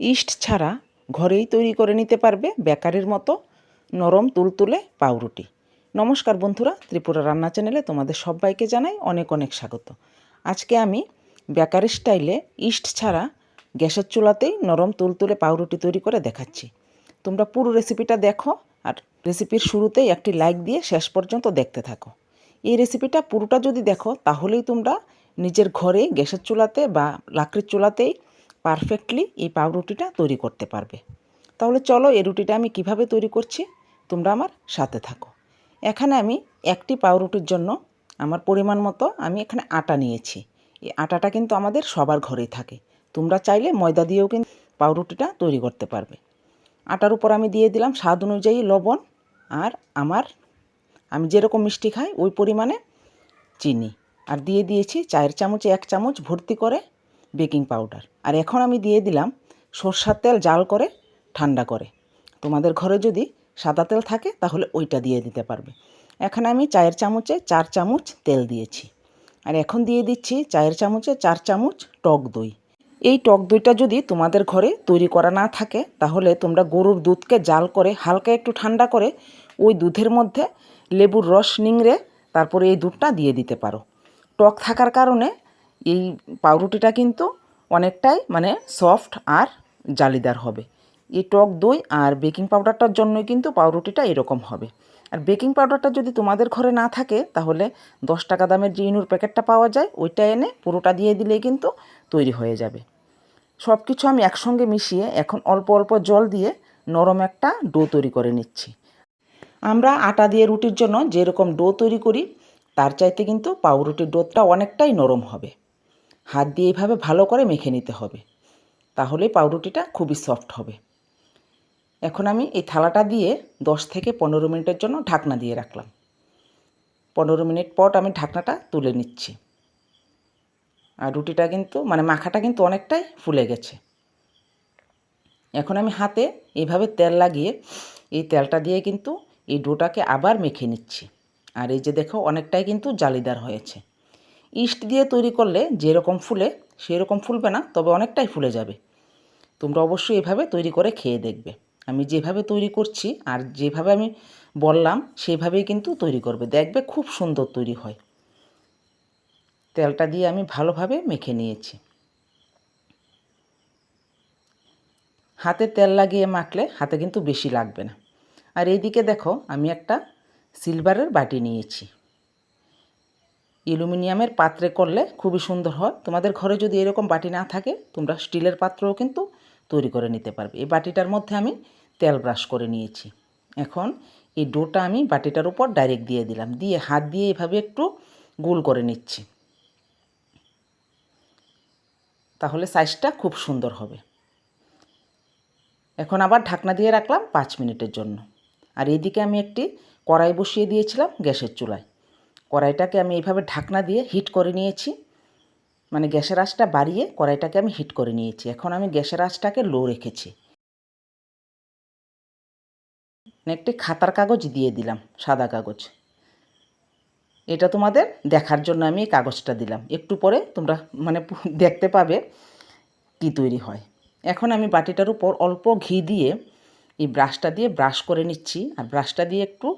East ছাড়া ঘরেই তৈরি করে নিতে পারবে বেকারির মতো নরম তুলতুলে পাউরুটি। নমস্কার বন্ধুরা, ত্রিপুরা রান্না চ্যানেলে তোমাদের সবাইকে জানাই অনেক অনেক স্বাগত। আজকে আমি বেকারি স্টাইলে ইস্ট ছাড়া গ্যাসের চুলাতেই নরম তুলতুলে পাউরুটি তৈরি করে দেখাচ্ছি। তোমরা পুরো রেসিপিটা দেখো আর রেসিপির শুরুতেই একটি লাইক দিয়ে শেষ পর্যন্ত দেখতে থাকো। এই রেসিপিটা পুরোটা যদি দেখো, তাহলেই তোমরা নিজের ঘরে গ্যাসের চুলাতে বা লাকড়ির চুলাতেই পারফেক্টলি এই পাউরুটিটা তৈরি করতে পারবে। তাহলে চলো এই রুটিটা আমি কীভাবে তৈরি করছি, তোমরা আমার সাথে থাকো। এখানে আমি একটি পাউরুটির জন্য আমার পরিমাণ মতো আমি এখানে আটা নিয়েছি। এই আটাটা কিন্তু আমাদের সবার ঘরেই থাকে। তোমরা চাইলে ময়দা দিয়েও কিন্তু পাউরুটিটা তৈরি করতে পারবে। আটার উপর আমি দিয়ে দিলাম স্বাদ অনুযায়ী লবণ আর আমার, আমি যেরকম মিষ্টি খাই ওই পরিমাণে চিনি। আর দিয়ে দিয়েছি চায়ের চামচে এক চামচ ভর্তি করে বেকিং পাউডার। আর এখন আমি দিয়ে দিলাম সর্ষার তেল জাল করে, ঠান্ডা করে। তোমাদের ঘরে যদি সাদা তেল থাকে তাহলে ওইটা দিয়ে দিতে পারবে। এখানে আমি চায়ের চামচে চার চামচ তেল দিয়েছি। আর এখন দিয়ে দিচ্ছি চায়ের চামচে চার চামচ টক দই। এই টক দইটা যদি তোমাদের ঘরে তৈরি করা না থাকে, তাহলে তোমরা গরুর দুধকে জাল করে হালকা একটু ঠান্ডা করে ওই দুধের মধ্যে লেবুর রস, নিংড়ে তারপরে এই দুধটা দিয়ে দিতে পারো। টক থাকার কারণে এই পাউরুটিটা কিন্তু অনেকটাই মানে সফট আর জালিদার হবে। এই টক দই আর বেকিং পাউডারটার জন্যই কিন্তু পাউরুটিটা এরকম হবে। আর বেকিং পাউডারটা যদি তোমাদের ঘরে না থাকে, তাহলে দশ টাকা দামের যে ইনুর প্যাকেটটা পাওয়া যায়, ওইটা এনে পুরোটা দিয়ে দিলেই কিন্তু তৈরি হয়ে যাবে। সব কিছু আমি একসঙ্গে মিশিয়ে এখন অল্প অল্প জল দিয়ে নরম একটা ডো তৈরি করে নিচ্ছি। আমরা আটা দিয়ে রুটির জন্য যেরকম ডো তৈরি করি, তার চাইতে কিন্তু পাউরুটির ডোটা অনেকটাই নরম হবে। হাত দিয়ে এভাবে ভালো করে মেখে নিতে হবে। তাহলে পাউরুটিটা খুবই সফট হবে। এখন আমি এই থালাটা দিয়ে দশ থেকে পনেরো মিনিটের জন্য ঢাকনা দিয়ে রাখলাম। পনেরো মিনিট পর আমি ঢাকনাটা তুলে নিচ্ছি। আর রুটিটা কিন্তু মানে মাখাটা কিন্তু অনেকটাই ফুলে গেছে। এখন আমি হাতে এইভাবে তেল লাগিয়ে এই তেলটা দিয়ে কিন্তু এই ডোটাকে আবার মেখে নিচ্ছি। আর এই যে দেখো, অনেকটাই কিন্তু জালিদার হয়েছে। ইস্ট দিয়ে তৈরি করলে যেরকম ফুলে সেরকম ফুলবে না, তবে অনেকটাই ফুলে যাবে। তোমরা অবশ্যই এভাবে তৈরি করে খেয়ে দেখবে। আমি যেভাবে তৈরি করছি আর যেভাবে আমি বললাম, সেভাবেই কিন্তু তৈরি করবে। দেখবে খুব সুন্দর তৈরি হয়। তেলটা দিয়ে আমি ভালোভাবে মেখে নিয়েছি। হাতে তেল লাগিয়ে মাখলে হাতে কিন্তু বেশি লাগবে না। আর এইদিকে দেখো, আমি একটা সিলভারের বাটি নিয়েছি। অ্যালুমিনিয়ামের পাত্রে করলে খুবই সুন্দর হয়। তোমাদের ঘরে যদি এরকম বাটি না থাকে, তোমরা স্টিলের পাত্রও কিন্তু তৈরি করে নিতে পারবে। এই বাটিটার মধ্যে আমি তেল ব্রাশ করে নিয়েছি। এখন এই ডোটা আমি বাটিটার উপর ডাইরেক্ট দিয়ে দিলাম। দিয়ে হাত দিয়ে এভাবে একটু গোল করে নিচ্ছি। তাহলে সাইজটা খুব সুন্দর হবে। এখন আবার ঢাকনা দিয়ে রাখলাম পাঁচ মিনিটের জন্য। আর এইদিকে আমি একটি কড়াই বসিয়ে দিয়েছিলাম গ্যাসের চুলায়। কড়াইটাকে আমি এইভাবে ঢাকনা দিয়ে হিট করে নিয়েছি। মানে গ্যাসের আঁচটা বাড়িয়ে কড়াইটাকে আমি হিট করে নিয়েছি। এখন আমি গ্যাসের আঁচটাকে লো রেখেছি। একটি খাতার কাগজ দিয়ে দিলাম, সাদা কাগজ। এটা তোমাদের দেখার জন্য আমি এই কাগজটা দিলাম। একটু পরে তোমরা মানে দেখতে পাবে কি তৈরি হয়। এখন আমি বাটিটার উপর অল্প ঘি দিয়ে এই ব্রাশটা দিয়ে ব্রাশ করে নিচ্ছি। আর ব্রাশটা দিয়ে একটু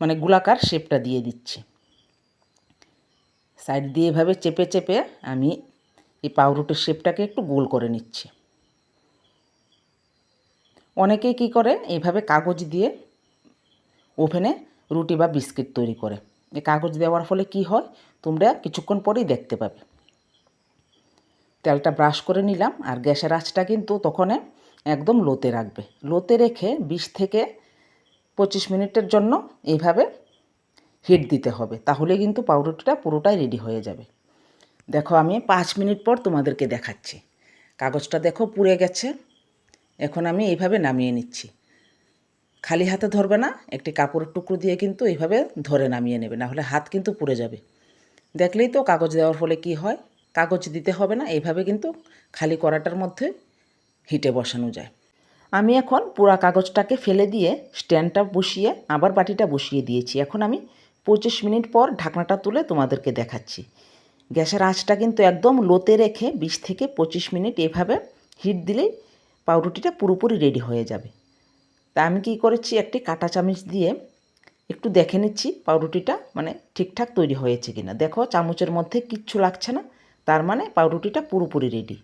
মানে গোলাকার শেপটা দিয়ে দিচ্ছি। সাইড দিয়ে এভাবে চেপে চেপে আমি এই পাউরুটির শেপটাকে একটু গোল করে নিচ্ছি। অনেকেই কি করে? এইভাবে কাগজ দিয়ে ওভেনে রুটি বা বিস্কিট তৈরি করে। এই কাগজ দেওয়ার ফলে কি হয়? তোমরা কিছুক্ষণ পরেই দেখতে পাবে। তেলটা ব্রাশ করে নিলাম আর গ্যাসের আঁচটা কিন্তু তখন একদম লোতে রাখবে। লোতে রেখে বিশ থেকে পঁচিশ মিনিটের জন্য এইভাবে হিট দিতে হবে। তাহলে কিন্তু পাউরুটিটা পুরোটাই রেডি হয়ে যাবে। দেখো, আমি পাঁচ মিনিট পর তোমাদেরকে দেখাচ্ছি। কাগজটা দেখো পুড়ে গেছে। এখন আমি এইভাবে নামিয়ে নিচ্ছি। খালি হাতে ধরবে না, একটি কাপড়ের টুকরো দিয়ে কিন্তু এইভাবে ধরে নামিয়ে নেবে না হলে হাত কিন্তু পুড়ে যাবে। দেখলেই তো কাগজ দেওয়ার ফলে কি হয়? কাগজ দিতে হবে না, এইভাবে কিন্তু খালি করাটার মধ্যে হিটে বসানো যায়। আমি এখন পুরা কাগজটাকে ফেলে দিয়ে স্ট্যান্ডটা বসিয়ে, আবার বাটিটা বসিয়ে দিয়েছি। এখন আমি পঁচিশ মিনিট পর ঢাকনাটা তুলে তোমাদেরকে দেখাচ্ছি। গ্যাসের আঁচটা কিন্তু একদম লোতে রেখে বিশ থেকে পঁচিশ মিনিট এভাবে হিট দিলেই পাউরুটিটা পুরোপুরি রেডি হয়ে যাবে। তা আমি কী করেছি, একটি কাঁটা চামচ দিয়ে একটু দেখে নিচ্ছি পাউরুটিটা মানে ঠিকঠাক তৈরি হয়েছে কি না দেখো, চামচের মধ্যে কিচ্ছু লাগছে না, তার মানে পাউরুটিটা পুরোপুরি রেডি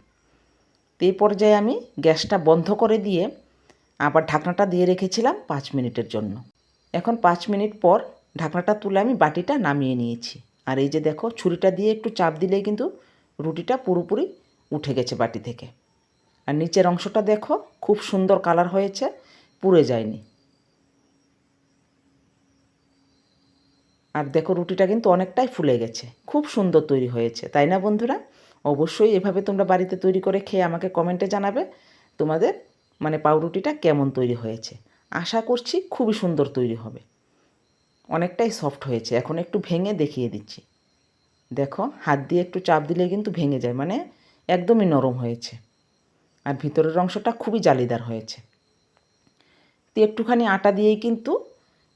তো এই পর্যায়ে আমি গ্যাসটা বন্ধ করে দিয়ে আবার ঢাকনাটা দিয়ে রেখেছিলাম পাঁচ মিনিটের জন্য। এখন পাঁচ মিনিট পর ঢাকনাটা তুলে আমি বাটিটা নামিয়ে নিয়েছি। আর এই যে দেখো, ছুরিটা দিয়ে একটু চাপ দিলেই কিন্তু রুটিটা পুরোপুরি উঠে গেছে বাটি থেকে। আর নিচের অংশটা দেখো, খুব সুন্দর কালার হয়েছে, পুড়ে যায়নি। আর দেখো, রুটিটা কিন্তু অনেকটাই ফুলে গেছে, খুব সুন্দর তৈরি হয়েছে, তাই না বন্ধুরা? অবশ্যই এভাবে তোমরা বাড়িতে তৈরি করে খেয়ে আমাকে কমেন্টে জানাবে, তোমাদের মানে পাউরুটিটা কেমন তৈরি হয়েছে। আশা করছি খুবই সুন্দর তৈরি হবে। অনেকটাই সফট হয়েছে। এখন একটু ভেঙে দেখিয়ে দিচ্ছি। দেখো, হাত দিয়ে একটু চাপ দিলে কিন্তু ভেঙে যায় মানে একদমই নরম হয়েছে। আর ভিতরের অংশটা খুবই জালিদার হয়েছে। তো একটুখানি আটা দিয়েই কিন্তু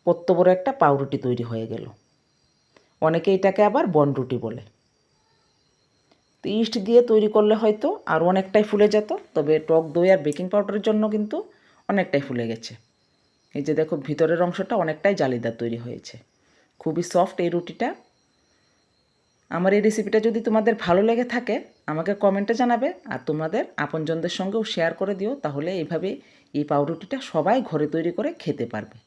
কত বড় একটা পাউরুটি তৈরি হয়ে গেল। অনেকে এটাকে আবার বনরুটি বলে। তো ইস্ট দিয়ে তৈরি করলে হয়তো আর অনেকটাই ফুলে যেত, তবে টক দই আর বেকিং পাউডারের জন্য কিন্তু অনেকটাই ফুলে গেছে। এই যে দেখো, ভিতরের অংশটা অনেকটাই জালিদার তৈরি হয়েছে। খুবই সফট এই রুটিটা। আমার এই রেসিপিটা যদি তোমাদের ভালো লেগে থাকে, আমাকে কমেন্টে জানাবে আর তোমাদের আপনজনদের সঙ্গেও শেয়ার করে দিও, তাহলে এইভাবে এই পাউরুটিটা সবাই ঘরে তৈরি করে খেতে পারবে।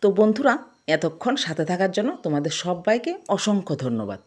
তো বন্ধুরা, এতক্ষণ সাথে থাকার জন্য তোমাদের সবাইকে অসংখ্য ধন্যবাদ।